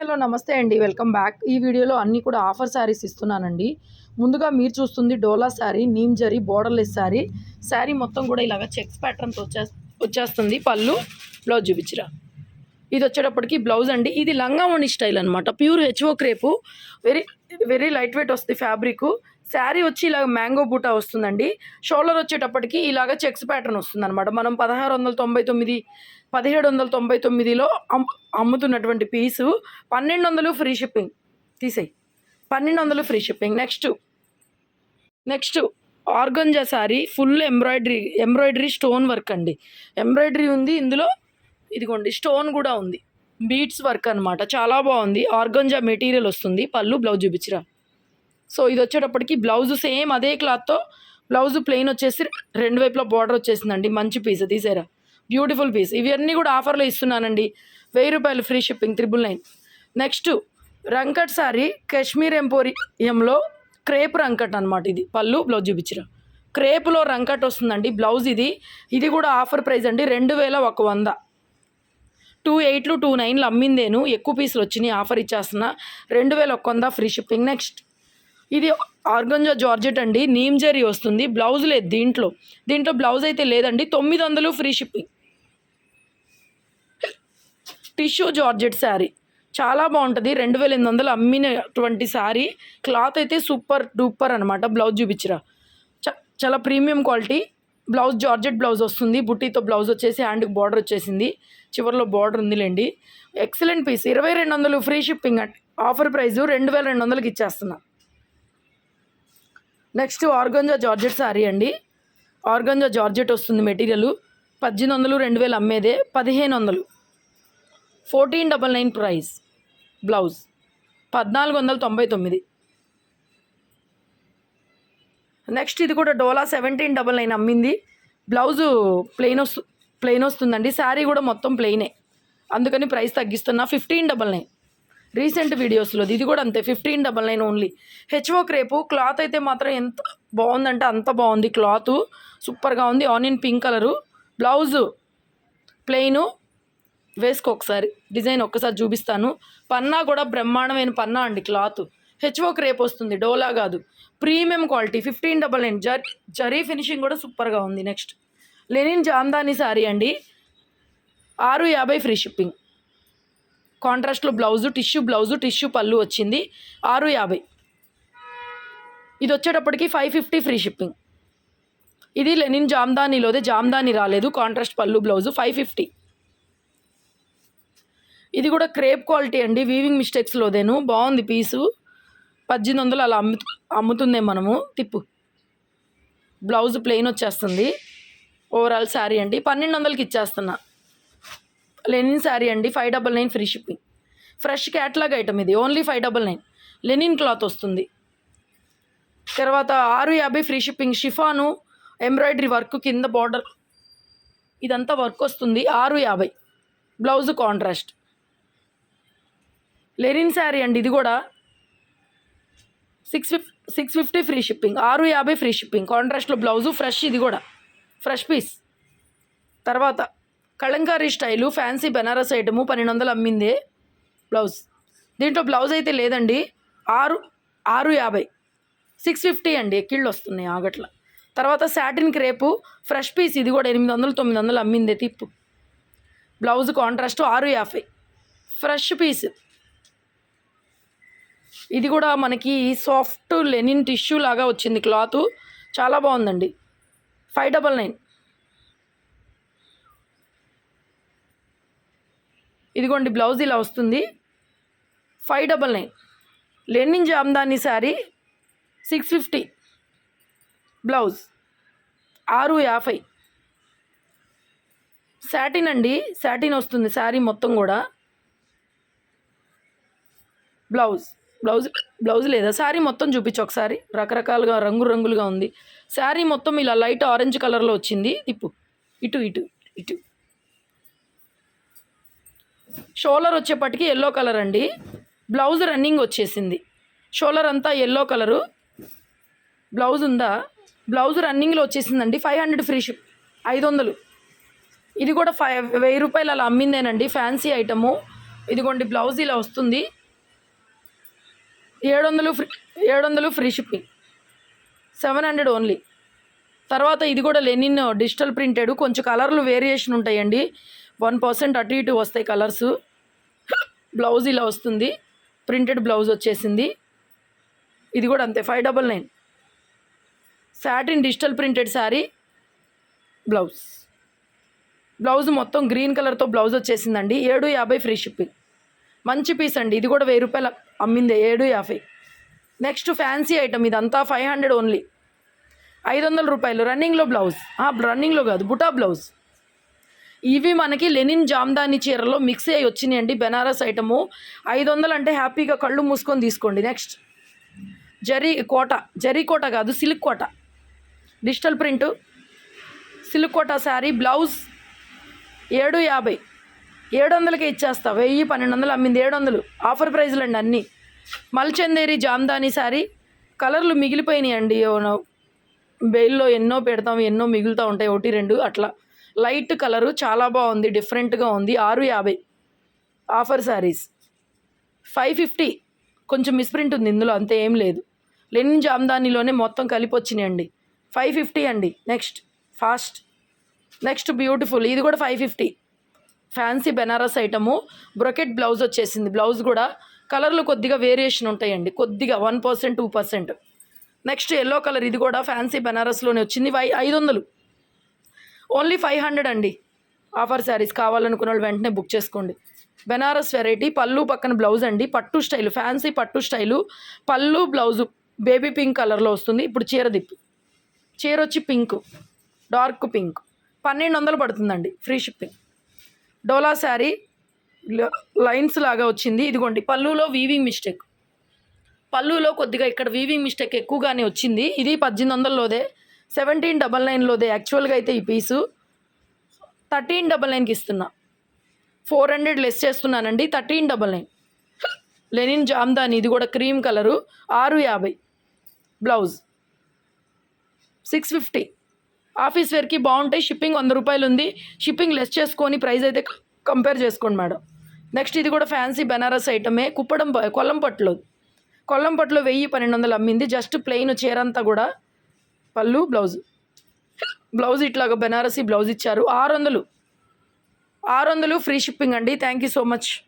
Hello నమస్తే అండి. Welcome back. ఈ వీడియోలో అన్నీ కూడా ఆఫర్ శారీస్ ఇస్తున్నానండి. ముందుగా మీరు చూస్తుంది డోలా శారీ నీమ్ జరీ బోర్డర్లెస్ శారీ. శారీ మొత్తం కూడా ఇలాగ చెక్స్ ప్యాటర్న్తో వచ్చే వచ్చేస్తుంది. పళ్ళు బ్లౌజ్ చూపించరా. ఇది వచ్చేటప్పటికి బ్లౌజ్ అండి. ఇది లంగావణి స్టైల్ అనమాట pure HO crepe. Very very light weight వస్తుంది ఫ్యాబ్రిక్ శారీ వచ్చి ఇలాగ మ్యాంగో బూటా వస్తుందండి. షోల్డర్ వచ్చేటప్పటికి ఇలాగ చెక్స్ ప్యాటర్న్ వస్తుంది అనమాట మనం పదహారు వందల తొంభై తొమ్మిది పదిహేడు వందల తొంభై తొమ్మిదిలో అమ్ముతున్నటువంటి పీసు పన్నెండు వందలు ఫ్రీ షిప్పింగ్ తీసేయి. పన్నెండు వందలు free shipping next next organza sari full embroidery embroidery stone work అండి. ఎంబ్రాయిడరీ ఉంది ఇందులో ఇదిగోండి స్టోన్ కూడా ఉంది. బీట్స్ వర్క్ అనమాట చాలా బాగుంది. ఆర్గంజా మెటీరియల్ వస్తుంది. పళ్ళు బ్లౌజ్ చూపించరా. సో ఇది వచ్చేటప్పటికి బ్లౌజ్ సేమ్ అదే క్లాత్తో బ్లౌజ్ ప్లెయిన్ వచ్చేసి రెండు వైపులా బార్డర్ వచ్చేసిందండి. మంచి పీస్ తీసారా బ్యూటిఫుల్ పీస్. ఇవన్నీ కూడా ఆఫర్లో ఇస్తున్నానండి. వెయ్యి రూపాయలు free shipping triple nine. Next రంకట్ sari Kashmir ఎంపోరియంలో క్రేప్ రంకట్ అనమాట ఇది. పళ్ళు బ్లౌజ్ చూపించరా క్రేప్లో రంకట్ వస్తుందండి బ్లౌజ్ ఇది. ఇది కూడా ఆఫర్ ప్రైస్ అండి రెండు వేల ఒక వంద. టూ ఎయిట్లు టూ నైన్లు అమ్మిందేను. ఎక్కువ పీసులు వచ్చినాయి ఆఫర్ ఇచ్చేస్తున్నా. రెండు వేల ఒక్క వంద ఫ్రీ షిప్పింగ్. నెక్స్ట్ ఇది ఆర్గంజా జార్జెట్ అండి నీమ్ జరీ వస్తుంది. బ్లౌజ్ లేదు దీంట్లో. దీంట్లో బ్లౌజ్ అయితే లేదండి తొమ్మిది వందలు free shipping. Tissue georgette sari. చాలా బాగుంటుంది. రెండు వేల ఎనిమిది వందలు అమ్మినటువంటి శారీ. క్లాత్ అయితే సూపర్ డూపర్ అనమాట బ్లౌజ్ చూపించరా. చ- చాలా premium quality. Blouse georgette blouse వస్తుంది. బుట్టీతో బ్లౌజ్ వచ్చేసి హ్యాండ్కి బార్డర్ వచ్చేసింది. చివరిలో బార్డర్ ఉందిలేండి. Excellent piece. ఇరవై రెండు వందలు ఫ్రీ షిప్పింగ్ అండి ఆఫర్ ప్రైస్ రెండు వేల రెండు వందలకి ఇచ్చేస్తున్నా. నెక్స్ట్ ఆర్గంజా జార్జెట్ శారీ అండి. ఆర్గంజా జార్జెట్ వస్తుంది మెటీరియల్. పద్దెనిమిది వందలు రెండు వేలు అమ్మేదే. పదిహేను వందలు. Fourteen double nine price. Blouse. పద్నాలుగు వందల తొంభై తొమ్మిది. నెక్స్ట్ ఇది కూడా డోలా సెవెంటీన్ డబల్ నైన్ అమ్మింది. బ్లౌజు ప్లెయిన్ వస్తు ప్లెయిన్ వస్తుందండి. శారీ కూడా మొత్తం ప్లెయినే. అందుకని price తగ్గిస్తున్నా. Fifteen double nine. Recent వీడియోస్లో ఇది కూడా అంతే. Fifteen double nine only. HO crepe. Cloth అయితే మాత్రం ఎంత బాగుందంటే అంత బాగుంది క్లాత్. సూపర్గా ఉంది. Onion pink colour. Blouse plain వేసుకో ఒకసారి. డిజైన్ ఒక్కసారి చూపిస్తాను. పన్నా కూడా బ్రహ్మాండమైన పన్నా అండి క్లాత్. హెచ్ఓ క్రేప్ వస్తుంది. డోలా కాదు. Premium quality. Fifteen double nine. జర్ zari finishing కూడా సూపర్గా ఉంది. నెక్స్ట్. లెనిన్ జామ్దాని శారీ అండి. ఆరు యాభై ఫ్రీ షిప్పింగ్. కాంట్రాస్ట్లో బ్లౌజు టిష్యూ బ్లౌజు టిష్యూ పళ్ళు వచ్చింది. ఆరు యాభై. ఇది వచ్చేటప్పటికి ఫైవ్ ఫిఫ్టీ ఫ్రీ షిప్పింగ్. ఇది లెనిన్ జామ్దానీలోదే జామ్దాని రాలేదు. కాంట్రాస్ట్ పళ్ళు బ్లౌజు ఫైవ్ ఫిఫ్టీ. ఇది కూడా క్రేప్ క్వాలిటీ అండి. వీవింగ్ మిస్టేక్స్లోదేను బాగుంది పీసు. పద్దెనిమిది వందలు అలా అమ్ము అమ్ముతుందే మనము. తిప్పు. బ్లౌజ్ ప్లెయిన్ వచ్చేస్తుంది. ఓవరాల్ శారీ అండి. పన్నెండు వందలకి ఇచ్చేస్తున్నా. లెనిన్ శారీ అండి. Five double nine free shipping. Fresh catalogue item ఇది. Only five double nine. Linen cloth వస్తుంది. తర్వాత ఆరు యాభై free shipping chiffon embroidery work కింద బార్డర్. ఇదంతా వర్క్ వస్తుంది. ఆరు యాభై. Blouse contrast. లెనిన్ శారీ అండి ఇది కూడా. Six fif six fifty free shipping ఆరు యాభై ఫ్రీ షిప్పింగ్ కాంట్రాస్ట్లో బ్లౌజు ఫ్రెష్ ఇది కూడా. ఫ్రెష్ పీస్ తర్వాత kalamkari style fancy Banaras item పన్నెండు వందలు అమ్మింది బ్లౌజ్ దీంట్లో బ్లౌజ్ అయితే లేదండి ఆరు ఆరు యాభై. సిక్స్ ఫిఫ్టీ అండి ఎక్కిళ్ళు వస్తున్నాయి ఆగట్ల. తర్వాత సాటిన్ క్రేపు ఫ్రెష్ పీస్ ఇది కూడా ఎనిమిది వందలు తొమ్మిది వందలు అమ్మిందే తిప్పు బ్లౌజ్ కాంట్రాస్ట్ ఆరు యాభై. ఫ్రెష్ పీస్ ఇది కూడా మనకి సాఫ్ట్ లెనిన్ టిష్యూ లాగా వచ్చింది క్లాత్. చాలా బాగుందండి. Five double nine. ఇదిగోండి బ్లౌజ్ ఇలా వస్తుంది. Five double nine. Linen jamdani sari six fifty. Blouse ఆరు యాభై. శాటిన్ అండి శాటిన్ వస్తుంది శారీ మొత్తం కూడా. బ్లౌజ్. బ్లౌజ్ బ్లౌజ్ లేదా శారీ మొత్తం చూపించు ఒకసారి. రకరకాలుగా రంగు రంగులుగా ఉంది. శారీ మొత్తం ఇలా లైట్ ఆరెంజ్ కలర్లో వచ్చింది. తిప్పు ఇటు ఇటు ఇటు. షోలర్ వచ్చేప్పటికి ఎల్లో కలర్ అండి. బ్లౌజ్ రన్నింగ్ వచ్చేసింది. షోలర్ అంతా ఎల్లో కలరు. బ్లౌజ్ ఉందా? బ్లౌజ్ రన్నింగ్లో వచ్చేసిందండి. ఫైవ్ హండ్రెడ్ ఫ్రీ షిప్ ఐదు వందలు ఇది కూడా ఫైవ్ వెయ్యి రూపాయలు అలా అమ్మిందేనండి. Fancy item. ఇదిగోండి బ్లౌజ్ ఇలా వస్తుంది. ఏడు వందలు ఫ్రీ ఏడు వందలు free shipping. Seven hundred only. తర్వాత ఇది కూడా లెనిన్ డిజిటల్ ప్రింటెడ్. కొంచెం కలర్లు వేరియేషన్ ఉంటాయండి. వన్ పర్సెంట్ అటు ఇటు వస్తాయి కలర్స్. బ్లౌజ్ ఇలా వస్తుంది. ప్రింటెడ్ బ్లౌజ్ వచ్చేసింది. ఇది కూడా అంతే five double nine. Satin digital printed sari blouse. Blouse మొత్తం గ్రీన్ కలర్తో బ్లౌజ్ వచ్చేసిందండి. ఏడు యాభై ఫ్రీ షిప్పింగ్. మంచి పీస్ అండి. ఇది కూడా వెయ్యి రూపాయలు అమ్మింది ఏడు యాభై. నెక్స్ట్ ఫ్యాన్సీ ఐటమ్ ఇదంతా ఫైవ్ హండ్రెడ్ ఓన్లీ. ఐదు వందల రూపాయలు. రన్నింగ్లో బ్లౌజ్. రన్నింగ్లో కాదు బుటా బ్లౌజ్. ఇవి మనకి లెనిన్ జామ్దాని చీరలో మిక్స్ అయ్యి వచ్చినాయండి. బెనారస్ ఐటము. ఐదు వందలు అంటే హ్యాపీగా కళ్ళు మూసుకొని తీసుకోండి. నెక్స్ట్. జరీ కోట. జరీ కోట కాదు silk Kota. Digital print. Silk Kota sari blouse ఏడు యాభై. ఏడు వందలకే ఇచ్చేస్తా. వెయ్యి పన్నెండు వందలు అమ్మింది ఏడు వందలు ఆఫర్ ప్రైజ్లు అండి అన్నీ. మల్చందేరి జామ్దాని శారీ కలర్లు మిగిలిపోయినాయి అండి బెయిల్లో ఎన్నో పెడతాం ఎన్నో మిగులుతూ ఉంటాయి ఒకటి రెండు అట్లా. లైట్ కలరు చాలా బాగుంది డిఫరెంట్గా ఉంది. ఆరు యాభై ఆఫర్ శారీస్ ఫైవ్ ఫిఫ్టీ. కొంచెం మిస్ప్రింట్ ఉంది ఇందులో అంతే ఏం లేదు. లెనిన్ జామ్దానిలోనే మొత్తం కలిపి వచ్చినాయండి ఫైవ్ ఫిఫ్టీ అండి. Next fast. Next beautiful. ఇది కూడా five fifty. Fancy Banaras item brocade blouse వచ్చేసింది. బ్లౌజ్ కూడా కలర్లు కొద్దిగా వేరియేషన్ ఉంటాయండి. కొద్దిగా one percent two percent. Next yellow colour ఇది కూడా ఫ్యాన్సీ బెనారస్లోనే వచ్చింది. వై ఐదు వందలు ఓన్లీ ఫైవ్ హండ్రెడ్ అండి. ఆఫర్ శారీస్ కావాలనుకున్న వాళ్ళు వెంటనే బుక్ చేసుకోండి. బెనారస్ వెరైటీ పళ్ళు పక్కన బ్లౌజ్ అండి. పట్టు స్టైలు ఫ్యాన్సీ పట్టు స్టైలు. పళ్ళు బ్లౌజు బేబీ పింక్ కలర్లో వస్తుంది. ఇప్పుడు చీర దిప్పు చీర వచ్చి పింక్ డార్క్ పింక్. పన్నెండు వందలు పడుతుందండి. Free shipping. డోలా శారీ ల- లైన్స్ లాగా వచ్చింది. ఇదిగోండి పళ్ళులో వీవింగ్ మిస్టేక్ పళ్ళులో కొద్దిగా ఇక్కడ వీవింగ్ మిస్టేక్ ఎక్కువగానే వచ్చింది. ఇది పద్దెనిమిది వందలలోదే సెవెంటీన్ డబల్ నైన్లోదే యాక్చువల్గా అయితే ఈ పీసు థర్టీన్ డబల్ నైన్కి ఇస్తున్నా. ఫోర్ హండ్రెడ్ లెస్ చేస్తున్నానండి thirteen double nine linen jamdani ఇది కూడా క్రీమ్ కలరు ఆరు యాభై. బ్లౌజ్. సిక్స్ ఫిఫ్టీ ఆఫీస్ వేర్కి బాగుంటాయి షిప్పింగ్ వంద రూపాయలు ఉంది షిప్పింగ్ లెస్ చేసుకొని ప్రైస్ అయితే కంపేర్ చేసుకోండి మేడం. నెక్స్ట్ ఇది కూడా ఫ్యాన్సీ బెనారస్ ఐటమే. కుప్పడం ప- కొల్లం పట్టులో. కొల్లం పట్టులో వెయ్యి పన్నెండు వందలు అమ్మింది. జస్ట్ ప్లెయిన్ చీర అంతా కూడా పళ్ళు బ్లౌజ్. బ్లౌజ్ ఇట్లాగా బెనారసీ బ్లౌజ్ ఇచ్చారు. ఆరు వందలు ఆరు వందలు ఫ్రీ షిప్పింగ్ అండి. Thank you so much.